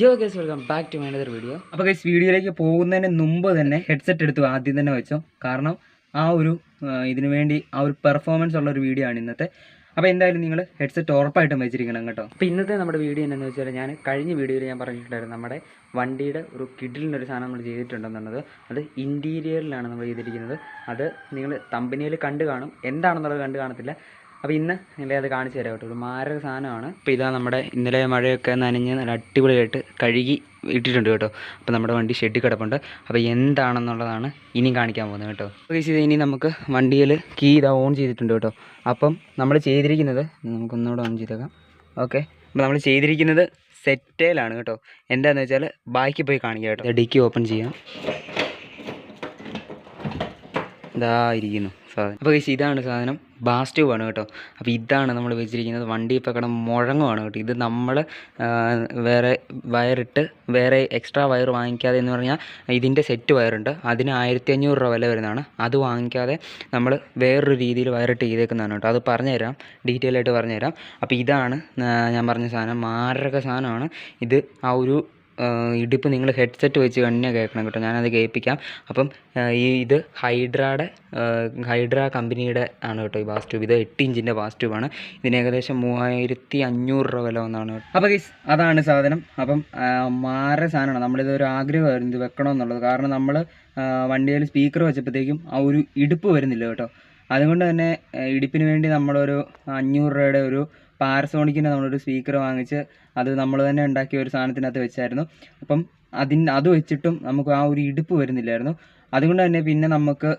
Yo guys welcome back to my another video അപ്പോൾ guys വീഡിയോയിലേക്ക് പോകുന്നതിന് മുമ്പ് തന്നെ ഹെഡ്സെറ്റ് എടുത്തു ആദ്യം തന്നെ വെച്ചോ. കാരണം ആ ഒരു ഇതിനു വേണ്ടി ആ ഒരു പെർഫോമൻസ് ഉള്ള ഒരു വീഡിയോ ആണ് ഇന്നത്തെ. അപ്പോൾ എന്തായാലും നിങ്ങൾ ഹെഡ്സെറ്റ് ഉറപ്പായിട്ടും വെച്ചിരിക്കണം കേട്ടോ. അപ്പോൾ ഇന്നത്തെ നമ്മുടെ വീഡിയോ എന്താണെന്ന് വെച്ചാൽ ഞാൻ കഴിഞ്ഞ വീഡിയോയിൽ ഞാൻ പറഞ്ഞിട്ടുണ്ടായിരുന്നു നമ്മുടെ വണ്ടിയുടെ ഒരു കിഡിലിനൊരു സാധനം നമ്മൾ ചെയ്തിട്ടുണ്ടെന്നുള്ളത്. അത് ഇന്റീരിയറിലാണ് നമ്മൾ ചെയ്തിരിക്കുന്നത്. അത് നിങ്ങൾ തമ്പനിയിൽ കണ്ടു കാണും. എന്താണെന്നുള്ളത് കണ്ടു കാണത്തില്ല. അപ്പോൾ ഇന്ന് നിങ്ങളെ അത് കാണിച്ചു തരാം കേട്ടോ. ഒരു മാരക സാധനമാണ്. അപ്പോൾ ഇതാ നമ്മുടെ ഇന്നലെ മഴയൊക്കെ നനഞ്ഞ് നല്ല അടിപൊളിയായിട്ട് കഴുകി ഇട്ടിട്ടുണ്ട് കേട്ടോ. അപ്പോൾ നമ്മുടെ വണ്ടി ഷെഡിൽ കിടപ്പുണ്ട്. അപ്പോൾ എന്താണെന്നുള്ളതാണ് ഇനിയും കാണിക്കാൻ പോകുന്നത് കേട്ടോ. അപ്പോൾ ഇത് ഇനി നമുക്ക് വണ്ടിയിൽ കീ ഇതാ ഓൺ ചെയ്തിട്ടുണ്ട് കേട്ടോ. അപ്പം നമ്മൾ ചെയ്തിരിക്കുന്നത് നമുക്കൊന്നുകൂടെ ഓൺ ചെയ്തേക്കാം. ഓക്കെ അപ്പോൾ നമ്മൾ ചെയ്തിരിക്കുന്നത് സെറ്റേലാണ് കേട്ടോ. എന്താണെന്ന് വെച്ചാൽ ബാക്കി പോയി കാണിക്കാം കേട്ടോ. ഡിക്കി ഓപ്പൺ ചെയ്യാം. ഇതാ ഇരിക്കുന്നു സാധനം. അപ്പോൾ ഇതാണ് സാധനം. ബാസ് ട്യൂബ് കേട്ടോ. അപ്പോൾ ഇതാണ് നമ്മൾ വെച്ചിരിക്കുന്നത്. വണ്ടി ഇപ്പോൾ കിടന്ന് മുഴങ്ങുവാണ് കേട്ടോ. ഇത് നമ്മൾ വേറെ വയറിട്ട് വേറെ എക്സ്ട്രാ വയർ വാങ്ങിക്കാതെ എന്ന് പറഞ്ഞാൽ ഇതിന്റെ സെറ്റ് വയറുണ്ട്. അതിന് ആയിരത്തി അഞ്ഞൂറ് രൂപ വില വരുന്നതാണ്. അത് വാങ്ങിക്കാതെ നമ്മൾ വേറൊരു രീതിയിൽ വയറിട്ട് ചെയ്തേക്കുന്നതാണ് കേട്ടോ. അത് പറഞ്ഞുതരാം. ഡീറ്റെയിൽ ആയിട്ട് പറഞ്ഞുതരാം. അപ്പോൾ ഇതാണ് ഞാൻ പറഞ്ഞ സാധനം. മാരക സാധനമാണ്. ഇത് ആ ഒരു ഇടിപ്പ് നിങ്ങൾ ഹെഡ്സെറ്റ് വെച്ച് തന്നെ കേൾക്കണം കേട്ടോ. ഞാനത് കേൾപ്പിക്കാം. അപ്പം ഈ ഇത് ഹൈഡ്രയുടെ ഹൈഡ്ര കമ്പനിയുടെ ആണ് കേട്ടോ ഈ ബാസ് ട്യൂബ് ഇത് എട്ട് ഇഞ്ചിന്റെ ബാസ് ട്യൂബാണ് ഇതിന് ഏകദേശം മൂവായിരത്തി അഞ്ഞൂറ് രൂപ വില വന്നാണ് അപ്പോൾ ഗൈസ് അതാണ് സാധനം. അപ്പം മാറ സാധനമാണ്. നമ്മളിത് ഒരു ആഗ്രഹമായിരുന്നു ഇത് വെക്കണമെന്നുള്ളത്. കാരണം നമ്മൾ വണ്ടിയിൽ സ്പീക്കർ വെച്ചപ്പോഴത്തേക്കും ആ ഒരു ഇടുപ്പ് വരുന്നില്ല കേട്ടോ. അതുകൊണ്ട് തന്നെ ഇടിപ്പിന് വേണ്ടി നമ്മളൊരു അഞ്ഞൂറ് രൂപയുടെ ഒരു പാരസോണിക്കിന്റെ നമ്മളൊരു സ്പീക്കർ വാങ്ങിച്ച് അത് നമ്മൾ തന്നെ ഉണ്ടാക്കിയ ഒരു സാധനത്തിനകത്ത് വെച്ചായിരുന്നു. അപ്പം അതിന് അത് വെച്ചിട്ടും നമുക്ക് ആ ഒരു ഇടുപ്പ് വരുന്നില്ലായിരുന്നു. അതുകൊണ്ട് തന്നെ പിന്നെ നമുക്ക്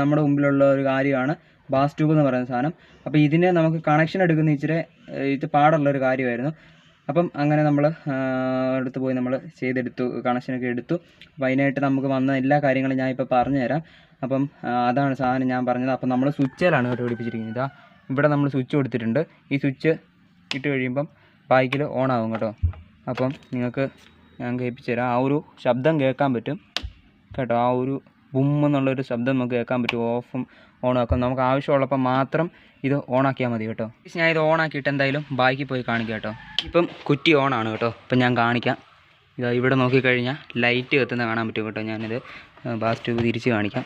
നമ്മുടെ മുമ്പിലുള്ള ഒരു കാര്യമാണ് ബാസ് ട്യൂബ് എന്ന് പറയുന്ന സാധനം. അപ്പോൾ ഇതിന് നമുക്ക് കണക്ഷൻ എടുക്കുന്ന ഇച്ചിരി ഇത് പാടുള്ള ഒരു കാര്യമായിരുന്നു. അപ്പം അങ്ങനെ നമ്മൾ അടുത്ത് പോയി നമ്മൾ ചെയ്തെടുത്തു കണക്ഷനൊക്കെ എടുത്തു. അപ്പോൾ നമുക്ക് വന്ന എല്ലാ കാര്യങ്ങളും ഞാൻ ഇപ്പോൾ പറഞ്ഞുതരാം. അപ്പം അതാണ് സാധനം ഞാൻ പറഞ്ഞത്. അപ്പം നമ്മൾ സ്വിച്ചിലാണ് കേട്ടോ പിടിപ്പിച്ചിരിക്കുന്നത് ഇതാ. ഇവിടെ നമ്മൾ സ്വിച്ച് കൊടുത്തിട്ടുണ്ട്. ഈ സ്വിച്ച് ഇട്ട് കഴിയുമ്പം ബൈക്കിൽ ഓൺ ആവും കേട്ടോ. അപ്പം നിങ്ങൾക്ക് ഞാൻ കേൾപ്പിച്ചു തരാം. ആ ഒരു ശബ്ദം കേൾക്കാൻ പറ്റും കേട്ടോ. ആ ഒരു ബും എന്നുള്ളൊരു ശബ്ദം നമുക്ക് കേൾക്കാൻ പറ്റും. ഓഫും ഓൺ ആക്കും നമുക്ക് ആവശ്യമുള്ളപ്പോൾ മാത്രം ഇത് ഓണാക്കിയാൽ മതി കേട്ടോ. ഞാൻ ഇത് ഓണാക്കിയിട്ട് എന്തായാലും ബാക്കി പോയി കാണിക്കാം കേട്ടോ. ഇപ്പം കുറ്റി ഓണാണ് കേട്ടോ. ഇപ്പം ഞാൻ കാണിക്കാം. ഇതാ ഇവിടെ നോക്കിക്കഴിഞ്ഞാൽ ലൈറ്റ് കത്തുന്ന കാണാൻ പറ്റും കേട്ടോ ഞാനിത്. ബാസ് ട്യൂബ് തിരിച്ച് കാണിക്കാം.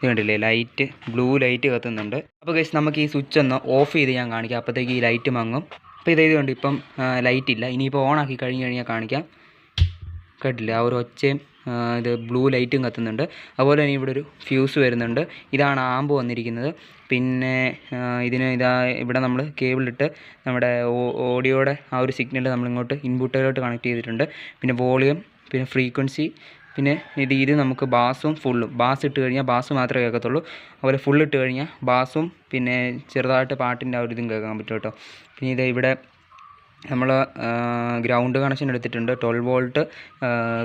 ഇത് കണ്ടില്ലേ? ലൈറ്റ് ബ്ലൂ ലൈറ്റ് കത്തുന്നുണ്ട്. അപ്പോൾ ഗൈസ് നമുക്ക് ഈ സ്വിച്ച് ഒന്ന് ഓഫ് ചെയ്ത് ഞാൻ കാണിക്കാം. അപ്പോഴത്തേക്ക് ഈ ലൈറ്റ് മങ്ങും. അപ്പോൾ ഇതേ ഇതുകൊണ്ട് ഇപ്പം ലൈറ്റ് ഇല്ല. ഇനിയിപ്പോൾ ഓൺ ആക്കി കഴിഞ്ഞ് കഴിഞ്ഞാൽ കാണിക്കാം. കേട്ടില്ല? ആ ഒരു ഒച്ചയും ഇത് ബ്ലൂ ലൈറ്റും കത്തുന്നുണ്ട്. അതുപോലെ തന്നെ ഇവിടെ ഒരു ഫ്യൂസ് വരുന്നുണ്ട്. ഇതാണ് ആമ്പ് വന്നിരിക്കുന്നത്. പിന്നെ ഇതിന് ഇതാ ഇവിടെ നമ്മൾ കേബിളിട്ട് നമ്മുടെ ഓഡിയോയുടെ ആ ഒരു സിഗ്നൽ നമ്മളിങ്ങോട്ട് ഇൻപുട്ടിലോട്ട് കണക്ട് ചെയ്തിട്ടുണ്ട്. പിന്നെ വോളിയം പിന്നെ ഫ്രീക്വൻസി പിന്നെ ഇത് നമുക്ക് ബാസും ഫുള്ളും ബാസ് ഇട്ട് കഴിഞ്ഞാൽ ബാസ് മാത്രമേ കേൾക്കത്തുള്ളൂ. അതുപോലെ ഫുൾ ഇട്ട് കഴിഞ്ഞാൽ ബാസും പിന്നെ ചെറുതായിട്ട് പാട്ടിന്റെ ആ ഒരു ഇതും കേൾക്കാൻ പറ്റും കേട്ടോ. പിന്നെ ഇത് ഇവിടെ നമ്മൾ ഗ്രൗണ്ട് കണക്ഷൻ എടുത്തിട്ടുണ്ട്. ട്വൽവ് വോൾട്ട്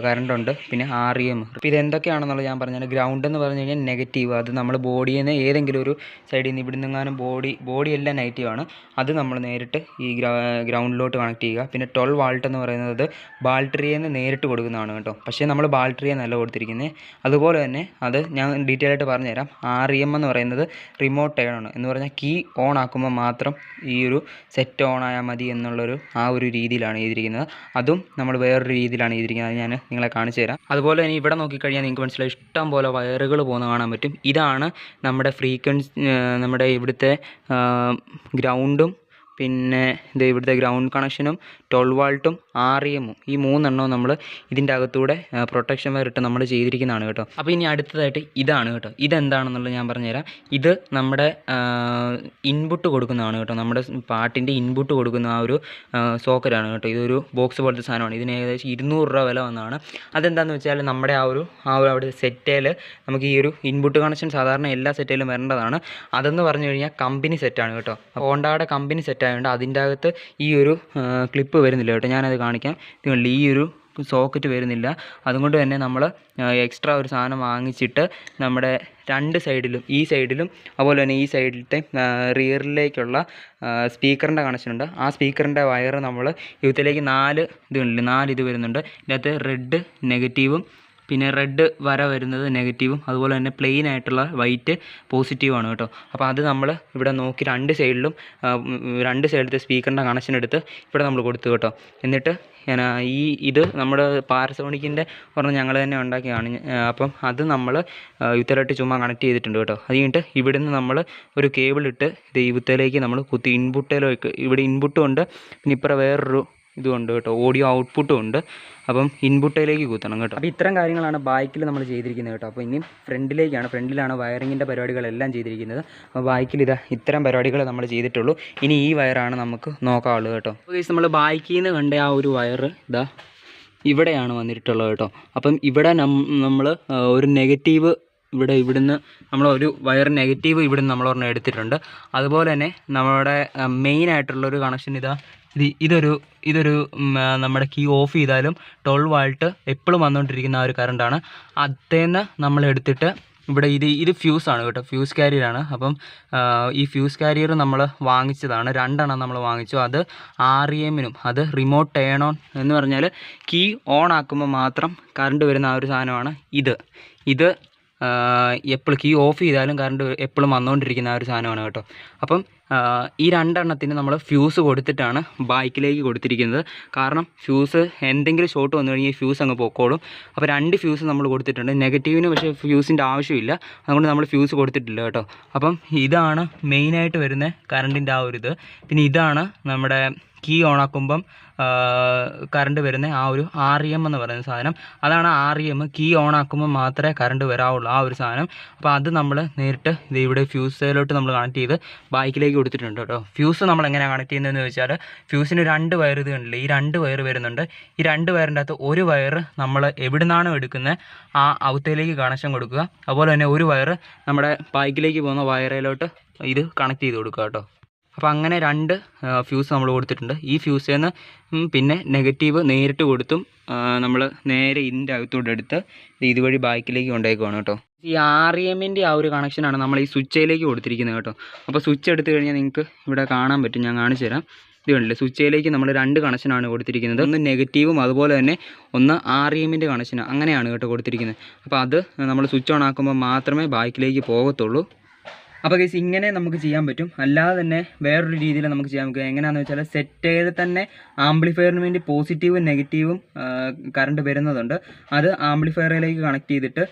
കറണ്ട് ഉണ്ട്. പിന്നെ ആർ ഇ എം. അപ്പോൾ ഇതെന്തൊക്കെയാണെന്നുള്ളത് ഞാൻ പറഞ്ഞാൽ ഗ്രൗണ്ട് എന്ന് പറഞ്ഞു കഴിഞ്ഞാൽ നെഗറ്റീവ്. അത് നമ്മൾ ബോഡിയിൽ നിന്ന് ഏതെങ്കിലും ഒരു സൈഡിൽ നിന്ന് ഇവിടെ നിന്നെങ്ങാനും ബോഡി ബോഡി എല്ലാം നെഗറ്റീവാണ് അത് നമ്മൾ നേരിട്ട് ഈ ഗ്രൗണ്ടിലോട്ട് കണക്ട് ചെയ്യുക. പിന്നെ ട്വൽവ് വാൾട്ട് എന്ന് പറയുന്നത് ബാൾട്ടറിയിൽ നിന്ന് നേരിട്ട് കൊടുക്കുന്നതാണ് കേട്ടോ. പക്ഷേ നമ്മൾ ബാൾട്ടറിയെ നല്ല കൊടുത്തിരിക്കുന്നത് അതുപോലെ തന്നെ അത് ഞാൻ ഡീറ്റെയിൽ ആയിട്ട് പറഞ്ഞുതരാം. ആർ ഇ എം എന്ന് പറയുന്നത് റിമോട്ട് ആണ്. എന്ന് പറഞ്ഞാൽ കീ ഓൺ ആക്കുമ്പോൾ മാത്രം ഈ ഒരു സെറ്റ് ഓൺ ആയാൽ മതി എന്നുള്ളൊരു ആ ഒരു രീതിയിലാണ് ചെയ്തിരിക്കുന്നത് അതും നമ്മൾ വേറൊരു രീതിയിലാണ് ചെയ്തിരിക്കുന്നത് അത് ഞാൻ നിങ്ങളെ കാണിച്ചു തരാം. അതുപോലെ തന്നെ ഇവിടെ നോക്കിക്കഴിഞ്ഞാൽ നിങ്ങൾക്ക് മനസ്സിലായി ഇഷ്ടം പോലെ വയറുകൾ പോകുന്ന കാണാൻ പറ്റും. ഇതാണ് നമ്മുടെ ഫ്രീക്വൻസി നമ്മുടെ ഇവിടുത്തെ ഗ്രൗണ്ടും പിന്നെ ഇത് ഇവിടുത്തെ ഗ്രൗണ്ട് കണക്ഷനും ട്വൽവ് വാൾട്ടും ആർ ഇ എമ്മും ഈ മൂന്നെണ്ണവും നമ്മൾ ഇതിന്റെ അകത്തൂടെ പ്രൊട്ടക്ഷൻ വയർ ഇട്ട് നമ്മൾ ചെയ്തിരിക്കുന്നതാണ് കേട്ടോ. അപ്പോൾ ഇനി അടുത്തതായിട്ട് ഇതാണ് കേട്ടോ. ഇതെന്താണെന്നുള്ളത് ഞാൻ പറഞ്ഞുതരാം. ഇത് നമ്മുടെ ഇൻപുട്ട് കൊടുക്കുന്നതാണ് കേട്ടോ. നമ്മുടെ പാട്ടിന്റെ ഇൻപുട്ട് കൊടുക്കുന്ന ആ ഒരു സോക്കറ്റാണ് കേട്ടോ. ഇതൊരു ബോക്സ് പോലത്തെ സാധനമാണ്. ഇതിന് ഏകദേശം ഇരുന്നൂറ് രൂപ വില വന്നതാണ്. അതെന്താണെന്ന് വെച്ചാൽ നമ്മുടെ ആ ഒരു ആ ഒരു അവിടെ സെറ്റേൽ നമുക്ക് ഈ ഒരു ഇൻപുട്ട് കണക്ഷൻ സാധാരണ എല്ലാ സെറ്റേലും വരേണ്ടതാണ്. അതെന്ന് പറഞ്ഞു കഴിഞ്ഞാൽ കമ്പനി സെറ്റാണ് കേട്ടോ. ഹോണ്ടയുടെ കമ്പനി സെറ്റ് ആയതുകൊണ്ട് അതിന്റെ അകത്ത് ഈ ഒരു ക്ലിപ്പ് വരുന്നില്ല കേട്ടോ. ഞാനത് കാണിക്കാം. ഇത് ഈ ഒരു സോക്കറ്റ് വരുന്നില്ല. അതുകൊണ്ട് തന്നെ നമ്മൾ എക്സ്ട്രാ ഒരു സാധനം വാങ്ങിച്ചിട്ട് നമ്മുടെ രണ്ട് സൈഡിലും ഈ സൈഡിലും അതുപോലെ തന്നെ ഈ സൈഡിലത്തെ റിയറിലേക്കുള്ള സ്പീക്കറിന്റെ കണക്ഷൻ ഉണ്ട്. ആ സ്പീക്കറിന്റെ വയർ നമ്മൾ ഇതിലേക്ക് നാല് ഇത് കണ്ടില്ലേ നാല് ഇത് വരുന്നുണ്ട്. ഇതിനകത്ത് റെഡ് നെഗറ്റീവും പിന്നെ റെഡ് വര വരുന്നത് നെഗറ്റീവും അതുപോലെ തന്നെ പ്ലെയിൻ ആയിട്ടുള്ള വൈറ്റ് പോസിറ്റീവാണ് കേട്ടോ. അപ്പോൾ അത് നമ്മൾ ഇവിടെ നോക്കി രണ്ട് സൈഡിലും രണ്ട് സൈഡിലത്തെ സ്പീക്കറിന്റെ കണക്ഷൻ എടുത്ത് ഇവിടെ നമ്മൾ കൊടുത്തു കേട്ടോ. എന്നിട്ട് ഈ ഇത് നമ്മുടെ പാരസോണിക്കിന്റെ ഒരെണ്ണം ഞങ്ങൾ തന്നെ ഉണ്ടാക്കിയാണ് അപ്പം അത് നമ്മൾ യുത്തലായിട്ട് ചുമ്മാ കണക്ട് ചെയ്തിട്ടുണ്ട് കേട്ടോ. അത് കഴിഞ്ഞിട്ട് ഇവിടുന്ന് നമ്മൾ ഒരു കേബിൾ ഇട്ട് ഇത് യുത്തലേക്ക് നമ്മൾ കുത്തി ഇൻപുട്ടിലേക്ക് ഇവിടെ ഇൻപുട്ടും ഉണ്ട്. പിന്നെ ഇപ്പുറം വേറൊരു ഇതും ഉണ്ട് കേട്ടോ ഓഡിയോ ഔട്ട്പുട്ടും ഉണ്ട്. അപ്പം ഇൻപുട്ടിലേക്ക് കുത്തണം കേട്ടോ. അപ്പോൾ ഇത്തരം കാര്യങ്ങളാണ് ബൈക്കിൽ നമ്മൾ ചെയ്തിരിക്കുന്നത് കേട്ടോ. അപ്പോൾ ഇനി ഫ്രണ്ടിലേക്കാണ് ഫ്രണ്ടിലാണ് വയറിങ്ങിന്റെ പരിപാടികളെല്ലാം ചെയ്തിരിക്കുന്നത്. അപ്പോൾ ബൈക്കിൽ ഇതാ ഇത്തരം പരിപാടികൾ നമ്മൾ ചെയ്തിട്ടുള്ളൂ. ഇനി ഈ വയറാണ് നമുക്ക് നോക്കാവുള്ളൂ കേട്ടോ. അപ്പോൾ നമ്മൾ ബൈക്കിൽ നിന്ന് കണ്ട ആ ഒരു വയർ ഇതാ ഇവിടെയാണ് വന്നിട്ടുള്ളത് കേട്ടോ. അപ്പം ഇവിടെ നമ്മൾ ഒരു നെഗറ്റീവ് ഇവിടെ ഇവിടുന്ന് നമ്മൾ ഒരു വയർ നെഗറ്റീവ് ഇവിടുന്ന് നമ്മൾ ഒരെണ്ണം എടുത്തിട്ടുണ്ട്. അതുപോലെ തന്നെ നമ്മുടെ മെയിൻ ആയിട്ടുള്ളൊരു കണക്ഷൻ ഇതാ. ഇത് ഇതൊരു ഇതൊരു നമ്മുടെ കീ ഓഫ് ചെയ്താലും ട്വൽവ് വാൾട്ട് എപ്പോഴും വന്നുകൊണ്ടിരിക്കുന്ന ആ ഒരു കറണ്ടാണ് അതേന്ന് നമ്മൾ എടുത്തിട്ട് ഇവിടെ ഇത് ഇത് ഫ്യൂസാണ് കേട്ടോ. ഫ്യൂസ് കാരിയറാണ് അപ്പം ഈ ഫ്യൂസ് കാരിയർ നമ്മൾ വാങ്ങിച്ചതാണ്. രണ്ടെണ്ണം നമ്മൾ വാങ്ങിച്ചു. അത് ആർ ഇ എമ്മിനും അത് റിമോട്ട് ടേൺ ഓൺ എന്ന് പറഞ്ഞാൽ കീ ഓൺ ആക്കുമ്പോൾ മാത്രം കറണ്ട് വരുന്ന ആ ഒരു സാധനമാണ് ഇത്. ഇത് എപ്പോഴും കീ ഓഫ് ചെയ്താലും കറണ്ട് എപ്പോഴും വന്നുകൊണ്ടിരിക്കുന്ന ആ ഒരു സാധനമാണ് കേട്ടോ. അപ്പം ഈ രണ്ടെണ്ണത്തിന് നമ്മൾ ഫ്യൂസ് കൊടുത്തിട്ടാണ് ബൈക്കിലേക്ക് കൊടുത്തിരിക്കുന്നത്. കാരണം ഫ്യൂസ് എന്തെങ്കിലും ഷോട്ട് വന്നു കഴിഞ്ഞാൽ ഫ്യൂസ് അങ്ങ് പൊക്കോളും. അപ്പോൾ രണ്ട് ഫ്യൂസ് നമ്മൾ കൊടുത്തിട്ടുണ്ട്. നെഗറ്റീവിന് പക്ഷേ ഫ്യൂസിന്റെ ആവശ്യമില്ല. അതുകൊണ്ട് നമ്മൾ ഫ്യൂസ് കൊടുത്തിട്ടില്ല കേട്ടോ. അപ്പം ഇതാണ് മെയിനായിട്ട് വരുന്ന കറണ്ടിന്റെ ആ ഒരു ഇത്. പിന്നെ ഇതാണ് നമ്മുടെ കീ ഓണാക്കുമ്പം കറണ്ട് വരുന്ന ആ ഒരു ആർ ഇ എം എന്ന് പറയുന്ന സാധനം. അതാണ് ആർ ഇ എം കീ ഓണാക്കുമ്പോൾ മാത്രമേ കറണ്ട് വരാവുള്ളൂ ആ ഒരു സാധനം. അപ്പോൾ അത് നമ്മൾ നേരിട്ട് ഇത് ഇവിടെ ഫ്യൂസിലോട്ട് നമ്മൾ കണക്ട് ചെയ്ത് ബൈക്കിലേക്ക് കൊടുത്തിട്ടുണ്ട് കേട്ടോ. ഫ്യൂസ് നമ്മൾ എങ്ങനെയാണ് കണക്ട് ചെയ്യുന്നതെന്ന് വെച്ചാൽ ഫ്യൂസിന് രണ്ട് വയർ ഇത് കണ്ടില്ലേ? ഈ രണ്ട് വയർ വരുന്നുണ്ട്. ഈ രണ്ട് വയറിന്റെ അകത്ത് ഒരു വയർ നമ്മൾ എവിടെ നിന്നാണോ എടുക്കുന്നത് ആ അവത്തേലേക്ക് കണക്ഷൻ കൊടുക്കുക. അതുപോലെ തന്നെ ഒരു വയർ നമ്മുടെ ബൈക്കിലേക്ക് പോകുന്ന വയറിലോട്ട് ഇത് കണക്ട് ചെയ്ത് കൊടുക്കുക കേട്ടോ. അപ്പോൾ അങ്ങനെ രണ്ട് ഫ്യൂസ് നമ്മൾ കൊടുത്തിട്ടുണ്ട്. ഈ ഫ്യൂസിൽ നിന്ന് പിന്നെ നെഗറ്റീവ് നേരിട്ട് കൊടുത്തും നമ്മൾ നേരെ ഇതിന്റെ അകത്തോട്ട് എടുത്ത് ഇതുവഴി ബാക്കിലേക്ക് കൊണ്ടേക്കുവാണ് കേട്ടോ. ഈ ആർ ഇ എമ്മിന്റെ ആ ഒരു കണക്ഷനാണ് നമ്മൾ ഈ സ്വിച്ചയിലേക്ക് കൊടുത്തിരിക്കുന്നത് കേട്ടോ. അപ്പോൾ സ്വിച്ച് എടുത്തു കഴിഞ്ഞാൽ നിങ്ങൾക്ക് ഇവിടെ കാണാൻ പറ്റും ഞാൻ കാണിച്ചു തരാം. ഇത് കണ്ടില്ലേ? സ്വിച്ചയിലേക്ക് നമ്മൾ രണ്ട് കണക്ഷനാണ് കൊടുത്തിരിക്കുന്നത്. ഒന്ന് നെഗറ്റീവും അതുപോലെ തന്നെ ഒന്ന് ആർ ഇ എമ്മിന്റെ കണക്ഷൻ അങ്ങനെയാണ് കേട്ടോ കൊടുത്തിരിക്കുന്നത്. അപ്പോൾ അത് നമ്മൾ സ്വിച്ച് ഓൺ ആക്കുമ്പോൾ മാത്രമേ ബാക്കിലേക്ക് പോകത്തുള്ളൂ. അപ്പോൾ ഗൈസ് ഇങ്ങനെ നമുക്ക് ചെയ്യാൻ പറ്റും. അല്ലാതെ തന്നെ വേറൊരു രീതിയിൽ നമുക്ക് ചെയ്യാൻ പറ്റും. എങ്ങനെയാണെന്ന് വെച്ചാൽ സെറ്റ് ചെയ്ത് തന്നെ ആംപ്ലിഫയറിന് വേണ്ടി പോസിറ്റീവും നെഗറ്റീവും കറണ്ട് വരുന്നതുണ്ട്. അത് ആംപ്ലിഫയറിലേക്ക് കണക്ട് ചെയ്തിട്ട്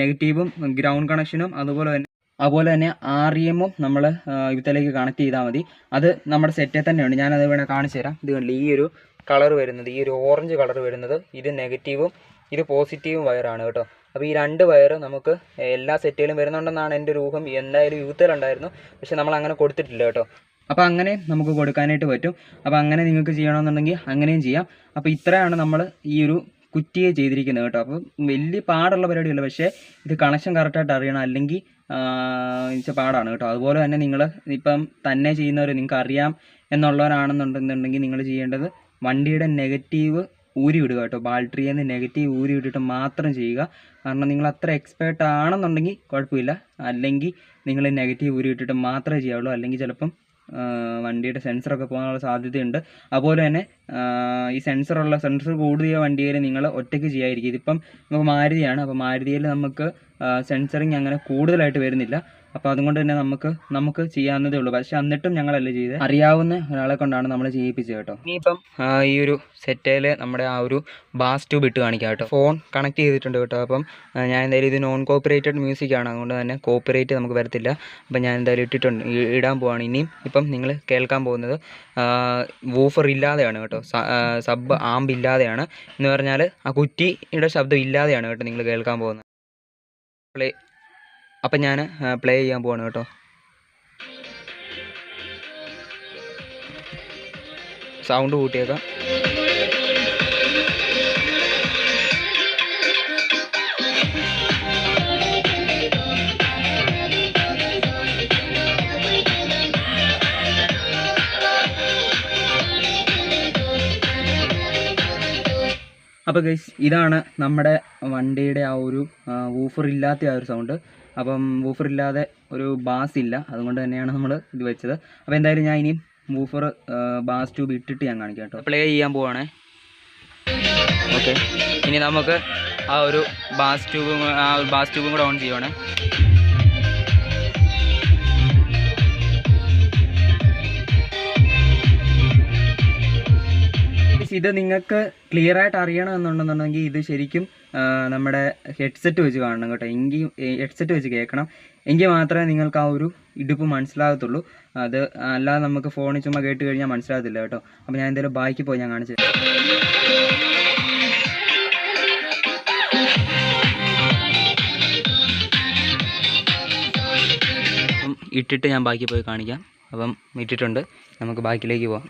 നെഗറ്റീവും ഗ്രൗണ്ട് കണക്ഷനും അതുപോലെ തന്നെ അതുപോലെ തന്നെ ആർ ഇ എമ്മും നമ്മൾ ഇവിടത്തേക്ക് കണക്ട് ചെയ്താൽ മതി. അത് നമ്മുടെ സെറ്റിൽ തന്നെയുണ്ട്. ഞാനത് വേണേൽ കാണിച്ചു തരാം. ഇത് കണ്ടില്ല ഈ ഒരു കളർ വരുന്നത് ഈ ഒരു ഓറഞ്ച് കളർ വരുന്നത് ഇത് നെഗറ്റീവും ഇത് പോസിറ്റീവും വയറാണ് കേട്ടോ. അപ്പോൾ ഈ രണ്ട് വയർ നമുക്ക് എല്ലാ സെറ്റുകളും വരുന്നുണ്ടെന്നാണ് എന്റെ ഒരു ഊഹം എന്തായാലും യൂത്തിലുണ്ടായിരുന്നു പക്ഷേ നമ്മൾ അങ്ങനെ കൊടുത്തിട്ടില്ല കേട്ടോ. അപ്പോൾ അങ്ങനെ നമുക്ക് കൊടുക്കാനായിട്ട് പറ്റും. അപ്പോൾ അങ്ങനെ നിങ്ങൾക്ക് ചെയ്യണമെന്നുണ്ടെങ്കിൽ അങ്ങനെയും ചെയ്യാം. അപ്പോൾ ഇത്രയാണ് നമ്മൾ ഈ ഒരു കുറ്റിയെ ചെയ്തിരിക്കുന്നത് കേട്ടോ. അപ്പോൾ വലിയ പാടുള്ള പരിപാടിയല്ല. പക്ഷേ ഇത് കണക്ഷൻ കറക്റ്റായിട്ട് അറിയണം. അല്ലെങ്കിൽ പാടാണ് കേട്ടോ. അതുപോലെ തന്നെ നിങ്ങൾ ഇപ്പം തന്നെ ചെയ്യുന്നവർ നിങ്ങൾക്ക് അറിയാം എന്നുള്ളവരാണെന്നുണ്ടെന്നുണ്ടെങ്കിൽ നിങ്ങൾ ചെയ്യേണ്ടത് വണ്ടിയുടെ നെഗറ്റീവ് ഊരി വിടുക കേട്ടോ. ബാറ്ററിയിൽ നിന്ന് നെഗറ്റീവ് ഊരി വിട്ടിട്ട് മാത്രം ചെയ്യുക. കാരണം നിങ്ങൾ അത്ര എക്സ്പേർട്ട് ആണെന്നുണ്ടെങ്കിൽ കുഴപ്പമില്ല. അല്ലെങ്കിൽ നിങ്ങൾ നെഗറ്റീവ് ഊരി വിട്ടിട്ട് മാത്രമേ ചെയ്യാവുള്ളൂ. അല്ലെങ്കിൽ ചിലപ്പം വണ്ടിയുടെ സെൻസറൊക്കെ പോകാനുള്ള സാധ്യതയുണ്ട്. അതുപോലെ തന്നെ ഈ സെൻസറുള്ള സെൻസർ കൂടിയ വണ്ടിയിൽ നിങ്ങൾ ഒറ്റയ്ക്ക് ചെയ്യാതിരിക്കും ഇതിപ്പം നമുക്ക് മാരുതിയാണ്. അപ്പോൾ മാരുതിയിൽ നമുക്ക് സെൻസറിങ് അങ്ങനെ കൂടുതലായിട്ട് വരുന്നില്ല. അപ്പോൾ അതുകൊണ്ട് തന്നെ നമുക്ക് നമുക്ക് ചെയ്യാവുന്നതേ ഉള്ളൂ. പക്ഷെ എന്നിട്ടും ഞങ്ങളല്ല ചെയ്ത്? അറിയാവുന്ന ഒരാളെ കൊണ്ടാണ് നമ്മൾ ചെയ്യിപ്പിച്ചത് കേട്ടോ. ഇനിയിപ്പം ഈ ഒരു സെറ്റയിൽ നമ്മുടെ ആ ഒരു ബാസ് ട്യൂബ് ഇട്ട് കാണിക്കാം കേട്ടോ. ഫോൺ കണക്ട് ചെയ്തിട്ടുണ്ട് കേട്ടോ. അപ്പം ഞാൻ എന്തായാലും ഇത് നോൺ കോപ്പറേറ്റഡ് മ്യൂസിക് ആണ്. അതുകൊണ്ട് തന്നെ കോപ്പറേറ്റ് നമുക്ക് വരത്തില്ല. അപ്പം ഞാൻ എന്തായാലും ഇട്ടിട്ടുണ്ട്. ഇടാൻ പോവാണ് ഇനിയും. ഇപ്പം നിങ്ങൾ കേൾക്കാൻ പോകുന്നത് വൂഫർ ഇല്ലാതെയാണ് കേട്ടോ. സബ് ആംബ് ഇല്ലാതെയാണ്. എന്ന് പറഞ്ഞാൽ ആ കുറ്റിയുടെ ശബ്ദം ഇല്ലാതെയാണ് കേട്ടോ നിങ്ങൾ കേൾക്കാൻ പോകുന്നത്. അപ്പം ഞാൻ പ്ലേ ചെയ്യാൻ പോവാണ് കേട്ടോ. സൗണ്ട് കൂട്ടിയേക്കാം. അപ്പോൾ ഗൈസ് ഇതാണ് നമ്മുടെ വണ്ടിയുടെ ആ ഒരു ഊഫർ ഇല്ലാത്ത ആ ഒരു സൗണ്ട് അപ്പം വൂഫർ ഇല്ലാതെ ഒരു ബാസ് ഇല്ല. അതുകൊണ്ട് തന്നെയാണ് നമ്മൾ ഇത് വെച്ചത്. അപ്പോൾ എന്തായാലും ഞാൻ ഇനിയും വൂഫർ ബാസ് ട്യൂബ് ഇട്ടിട്ട് ഞാൻ കാണിക്കാം കേട്ടോ. പ്ലേ ചെയ്യാൻ പോവാണേ. ഓക്കെ ഇനി നമുക്ക് ആ ഒരു ബാസ് ട്യൂബും ആ ബാസ് ട്യൂബും കൂടെ ഓൺ ചെയ്യുവാണേ. ഇത് നിങ്ങൾക്ക് ക്ലിയർ ആയിട്ട് അറിയണം എന്നുണ്ടെന്നുണ്ടെങ്കിൽ ഇത് ശരിക്കും നമ്മുടെ ഹെഡ്സെറ്റ് വെച്ച് കാണണം കേട്ടോ. എങ്കിൽ ഹെഡ്സെറ്റ് വെച്ച് കേൾക്കണം. എങ്കിൽ മാത്രമേ നിങ്ങൾക്ക് ആ ഒരു ഇടുപ്പ് മനസ്സിലാകത്തുള്ളൂ. അത് അല്ലാതെ നമുക്ക് ഫോണിൽ ചുമ്മാ കേട്ട് കഴിഞ്ഞാൽ മനസ്സിലാകത്തില്ല കേട്ടോ. അപ്പോൾ ഞാൻ എന്തായാലും ബാക്കി പോയി ഞാൻ കാണിച്ചു ഇട്ടിട്ട് ഞാൻ ബാക്കി പോയി കാണിക്കാം. അപ്പം ഇട്ടിട്ടുണ്ട്. നമുക്ക് ബാക്കിലേക്ക് പോവാം.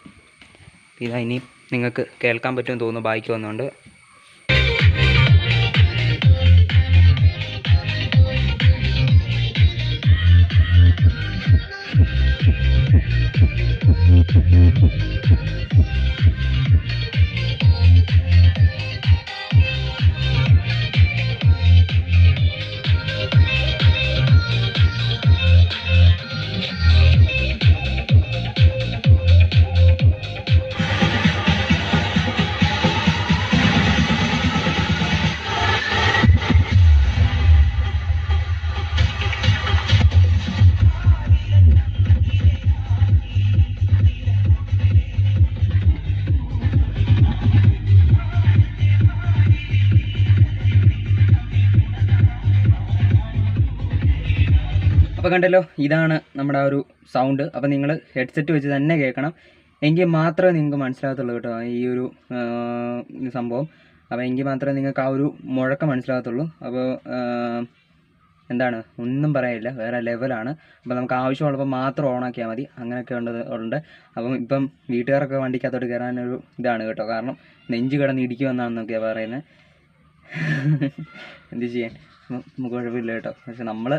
ഇതാ ഇനി നിങ്ങൾക്ക് കേൾക്കാൻ പറ്റുമെന്ന് തോന്നുന്നു ബാക്കി വന്നുകൊണ്ട് Thank you. കണ്ടല്ലോ? ഇതാണ് നമ്മുടെ ആ ഒരു സൗണ്ട് അപ്പോൾ നിങ്ങൾ ഹെഡ്സെറ്റ് വെച്ച് തന്നെ കേൾക്കണം. എങ്കിൽ മാത്രമേ നിങ്ങൾക്ക് മനസ്സിലാകത്തുള്ളൂ കേട്ടോ ഈ ഒരു സംഭവം. അപ്പോൾ എങ്കിൽ മാത്രമേ നിങ്ങൾക്ക് ആ ഒരു മുഴക്കം മനസ്സിലാകത്തുള്ളൂ. അപ്പോൾ എന്താണ്? ഒന്നും പറയാനില്ല വേറെ ലെവലാണ് അപ്പോൾ നമുക്ക് ആവശ്യമുള്ളപ്പോൾ മാത്രം ഓണാക്കിയാൽ മതി. അങ്ങനെയൊക്കെ ഉണ്ട് ഉണ്ട്. അപ്പം ഇപ്പം വീട്ടുകാരൊക്കെ വണ്ടിക്കകത്തോട്ട് കയറാനൊരു ഇതാണ് കേട്ടോ. കാരണം നെഞ്ച് കിടന്ന് ഇടിക്കുമെന്നാണെന്നൊക്കെയാണ് പറയുന്നത് എന്ത് ചെയ്യാൻ? നമുക്ക് കുഴപ്പമില്ല കേട്ടോ. പക്ഷെ നമ്മൾ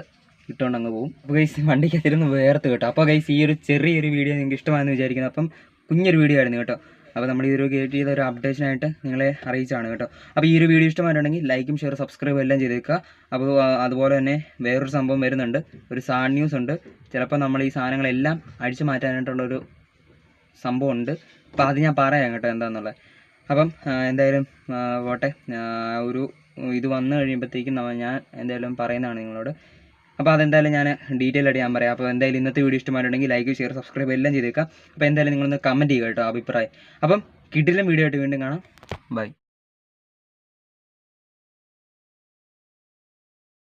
ഇട്ടുകൊണ്ട് അങ്ങ് പോകും അപ്പോൾ ഗൈസ് വണ്ടിക്കകത്തിരുന്ന് വേർത്ത് കേട്ടോ. അപ്പോൾ ഗൈസ് ഈ ഒരു ചെറിയൊരു വീഡിയോ നിങ്ങൾക്ക് ഇഷ്ടമാണെന്ന് വിചാരിക്കുന്നു. അപ്പം കുഞ്ഞൊരു വീഡിയോ ആയിരുന്നു കേട്ടോ. അപ്പോൾ നമ്മൾ ഈ ഒരു ഗേറ്റ് ചെയ്ത ഒരു അപ്ഡേഷനായിട്ട് നിങ്ങളെ അറിയിച്ചാണ് കേട്ടോ. അപ്പോൾ ഈ ഒരു വീഡിയോ ഇഷ്ടമായിട്ടുണ്ടെങ്കിൽ ലൈക്കും ഷെയർ സബ്സ്ക്രൈബും എല്ലാം ചെയ്തേക്കുക അപ്പോൾ അതുപോലെ തന്നെ വേറൊരു സംഭവം വരുന്നുണ്ട്. ഒരു സാഡ് ന്യൂസ് ഉണ്ട്. ചിലപ്പോൾ നമ്മൾ ഈ സാധനങ്ങളെല്ലാം അടിച്ചു മാറ്റാനായിട്ടുള്ളൊരു സംഭവം ഉണ്ട് അപ്പോൾ അത് ഞാൻ പറയാം കേട്ടോ എന്താണെന്നുള്ളത് അപ്പം എന്തായാലും പോട്ടെ. ഒരു ഇത് വന്നു കഴിയുമ്പോഴത്തേക്കും ഞാൻ എന്തായാലും പറയുന്നതാണ് നിങ്ങളോട്. അപ്പോൾ അതെന്തായാലും ഞാൻ ഡീറ്റെയിൽ ആയിട്ട് ഞാൻ പറയാം. അപ്പോൾ എന്തായാലും ഇന്നത്തെ വീഡിയോ ഇഷ്ടമായിട്ടുണ്ടെങ്കിൽ ലൈക്ക് ഷെയർ സബ്സ്ക്രൈബ് എല്ലാം ചെയ്തേക്കാം അപ്പോൾ എന്തായാലും നിങ്ങളൊന്ന് കമന്റ് ചെയ്യുക കേട്ടോ അഭിപ്രായം. അപ്പം കിടിലം വീഡിയോ ആയിട്ട് വീണ്ടും കാണാം. ബൈ